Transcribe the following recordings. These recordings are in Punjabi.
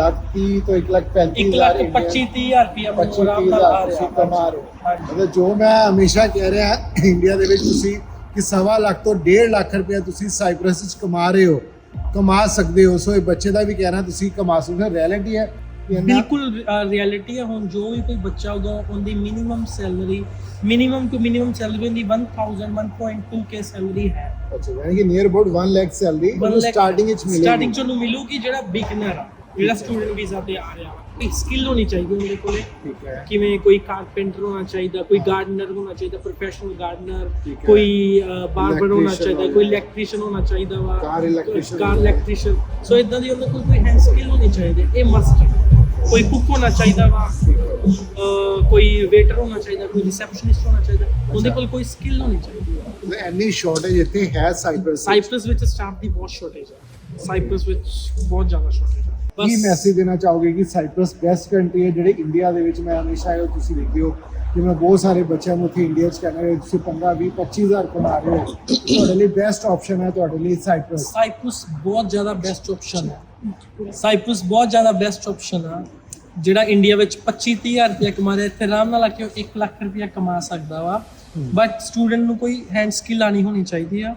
ਲੱਖ 30 ਤੋਂ 1 ਲੱਖ 35 1 ਲੱਖ 25 30000 ਰੁਪਇਆ ਆਰਾਮ ਨਾਲ ਆ ਰਿਹਾ। ਕਮਾ ਰਹੇ। ਮਤਲਬ ਜੋ ਮੈਂ ਹਮੇਸ਼ਾ ਕਹਿ ਰਿਹਾ ਇੰਡੀਆ ਦੇ ਵਿੱਚ ਤੁਸੀਂ ਕਿ ਸਵਾ ਲੱਖ ਤੋਂ 1.5 ਲੱਖ ਰੁਪਏ ਤੁਸੀਂ ਸਾਈਪ੍ਰਸ ਵਿੱਚ ਕਮਾ ਰਹੇ ਹੋ ਕਮਾ ਸਕਦੇ ਹੋ। ਸੋ ਇਹ ਬੱਚੇ ਦਾ ਵੀ ਕਹਿਣਾ ਤੁਸੀਂ ਕਮਾ ਸਕਦੇ ਹੋ। ਰਿਐਲਿਟੀ ਹੈ ਬਿਲਕੁਲ ਰਿਐਲਿਟੀ ਹੈ। ਹੁਣ ਜੋ ਵੀ ਕੋਈ ਬੱਚਾ ਹੋਗਾ ਉਹਦੀ minimum salary minimum to minimum salary ਉਹਦੀ 1000 1.2 ਕੇ ਸੈਲਰੀ ਹੈ। ਅੱਛਾ ਯਾਨੀ ਕਿ near about 1 lakh salary starting ਵਿੱਚ ਮਿਲੇਗੀ। ਸਟਾਰਟਿੰਗ ਚ ਉਹਨੂੰ ਮਿਲੂਗੀ ਜਿਹੜਾ ਬਿਗਨਰ ਆ। ਜਿਹੜਾ ਸਟੂਡੈਂਟ ਵੀਜ਼ਾ ਤੇ ਆ ਰਿਹਾ ਕੋਈ ਸਕਿੱਲ ਹੋਣੀ ਚਾਹੀਦੀ ਉਹਦੇ ਕੋਲੇ? ਠੀਕ ਹੈ। ਕਿਵੇਂ ਕੋਈ ਕਾਰਪੈਂਟਰ ਹੋਣਾ ਚਾਹੀਦਾ ਕੋਈ ਗਾਰਡਨਰ ਹੋਣਾ ਚਾਹੀਦਾ ਪ੍ਰੋਫੈਸ਼ਨਲ ਗਾਰਡਨਰ। ਕੋਈ ਬਾਰਬਰ ਹੋਣਾ ਚਾਹੀਦਾ। ਕੋਈ ਇਲੈਕਟ੍ਰੀਸ਼ੀਅਨ ਹੋਣਾ ਚਾਹੀਦਾ ਵਾ Car electrician car electrician so ਇਦਾਂ ਦੀ ਉਹਨਾਂ ਕੋਲ ਕੋਈ ਹੈਂਡ ਸਕਿੱਲ ਹੋਣੀ ਚਾਹੀਦੀ। ਇਹ ਮਸਟ ਹੈ। ਕੋਈ ਕੁੱਕ ਹੋਣਾ ਚਾਹੀਦਾ ਵਾ ਕੋਈ ਵੇਟਰ ਹੋਣਾ ਚਾਹੀਦਾ ਕੋਈ ਰਿਸੈਪਸ਼ਨਿਸਟ ਹੋਣਾ ਚਾਹੀਦਾ ਉਹਦੇ ਕੋਲ ਕੋਈ ਸਕਿੱਲ ਹੋਣੀ ਚਾਹੀਦੀ। ਹੈ ਇੰਨੀ ਸ਼ਾਰਟੇਜ ਇੱਥੇ ਹੈ ਸਾਈਪ੍ਰਸ ਸਾਈਪਰਸ ਵਿੱਚ ਸਟਾਫ ਦੀ ਬਹੁਤ ਸ਼ਾਰਟੇਜ ਹੈ। ਸਾਈਪਰਸ ਵਿੱਚ ਬਹੁਤ ਜ਼ਿਆਦਾ ਸ਼ਾਰਟੇਜ ਹੈ। ਕੀ ਮੈਸੇਜ ਦੇਣਾ ਚਾਹੋਗੇ ਕਿ ਸਾਈਪ੍ਰਸ ਬੈਸਟ ਕੰਟਰੀ ਹੈ ਜਿਹੜੇ ਇੰਡੀਆ ਦੇ ਵਿੱਚ ਮੈਂ ਹਮੇਸ਼ਾ ਇਹ ਤੁਸੀਂ ਦੇਖਦੇ ਹੋ ਕਿ ਮੈਂ ਬਹੁਤ ਸਾਰੇ ਬੱਚਿਆਂ ਨੂੰ ਉੱਥੇ ਇੰਡੀਆ 'ਚ ਕਹਿੰਦਾ ਕਿ ਤੁਸੀਂ 15 20 25000 ਕਮਾ ਰਹੇ ਹੋ। ਤੁਹਾਡੇ ਲਈ ਬੈਸਟ ਆਪਸ਼ਨ ਹੈ ਤੁਹਾਡੇ ਲਈ ਸਾਈਪ੍ਰਸ। ਸਾਈਪਰਸ ਬਹੁਤ ਜ਼ਿਆਦਾ ਬੈਸਟ ਆਪਸ਼ਨ ਹੈ। ਸਾਈਪਰਸ ਬਹੁਤ ਜ਼ਿਆਦਾ ਬੈਸਟ ਆਪਸ਼ਨ ਆ ਜਿਹੜਾ ਇੰਡੀਆ ਵਿੱਚ 25 30000 ਰੁਪਏ ਕਮਾ ਰਿਹਾ ਇੱਥੇ ਆਰਾਮ ਨਾਲ ਆ ਕੇ 1 ਲੱਖ ਰੁਪਏ ਕਮਾ ਸਕਦਾ ਵਾ। ਬਟ ਸਟੂਡੈਂਟ ਨੂੰ ਕੋਈ ਹੈਂਡ ਸਕਿੱਲ ਆਣੀ ਹੋਣੀ ਚਾਹੀਦੀ ਆ।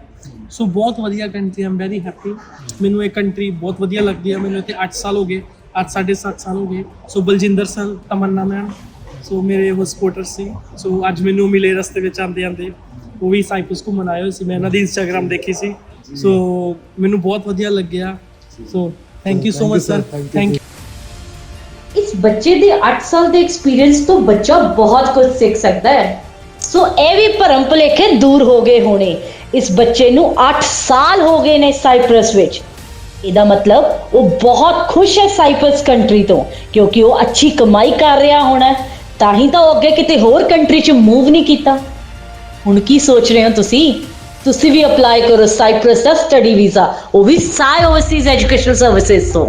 ਸੋ ਬਹੁਤ ਵਧੀਆ ਕੰਟਰੀ ਆਮ ਵੈਰੀ ਹੈਪੀ ਮੈਨੂੰ ਇਹ ਕੰਟਰੀ ਬਹੁਤ ਵਧੀਆ ਲੱਗਦੀ ਆ ਮੈਨੂੰ ਇੱਥੇ 8 ਸਾਲ ਹੋ ਗਏ 8 7.5 ਸਾਲ ਹੋ ਗਏ। So Baljinder sir Tamanna ma'am. So ਮੇਰੇ ਉਹ ਸਪੋਰਟਰ ਸੀ। ਸੋ ਅੱਜ ਮੈਨੂੰ ਮਿਲੇ ਰਸਤੇ ਵਿੱਚ ਆਂਦੇ ਆਂਦੇ ਉਹ ਵੀ ਸਾਈਪਰਸ ਘੁੰਮਣ ਆਏ ਹੋਏ ਸੀ। ਮੈਂ ਇਹਨਾਂ ਦੀ ਇੰਸਟਾਗ੍ਰam ਦੇਖੀ ਸੀ। ਸੋ ਮੈਨੂੰ ਬਹੁਤ ਵਧੀਆ ਲੱਗਿਆ। So thank you so much. Sir. Thank ਇਸ ਬੱਚੇ ਦੇ 8 ਸਾਲ ਦੇ ਐਕਸਪੀਰੀਅੰਸ ਤੋਂ ਬੱਚਾ ਬਹੁਤ ਕੁਝ ਸਿੱਖ ਸਕਦਾ ਹੈ। ਸੋ ਇਹ ਵੀ ਭਰਮ ਭੁਲੇਖੇ ਦੂਰ ਹੋ ਗਏ ਹੋਣੇ। ਇਸ ਬੱਚੇ ਨੂੰ 8 ਸਾਲ ਹੋ ਗਏ ਨੇ ਸਾਈਪ੍ਰਸ ਵਿੱਚ। ਇਹਦਾ ਮਤਲਬ ਉਹ ਬਹੁਤ ਖੁਸ਼ ਹੈ ਸਾਈਪ੍ਰਸ ਕੰਟਰੀ ਤੋਂ, ਕਿਉਂਕਿ ਉਹ ਅੱਛੀ ਕਮਾਈ ਕਰ ਰਿਹਾ ਹੋਣਾ ਤਾਂ ਹੀ ਤਾਂ ਉਹ ਅੱਗੇ ਕਿਤੇ ਹੋਰ ਕੰਟਰੀ 'ਚ ਮੂਵ ਨਹੀਂ ਕੀਤਾ। ਹੁਣ ਕੀ ਸੋਚ ਰਹੇ ਹੋ ਤੁਸੀਂ? ਤੁਸੀਂ ਵੀ ਅਪਲਾਈ ਕਰੋ ਸਾਈਪ੍ਰਸ ਦਾ ਸਟੱਡੀ ਵੀਜ਼ਾ ਉਹ ਵੀ ਸਾਈ ਓਵਰਸੀਜ਼ ਐਜੂਕੇਸ਼ਨਲ ਸਰਵਿਸਿਜ਼ ਤੋਂ।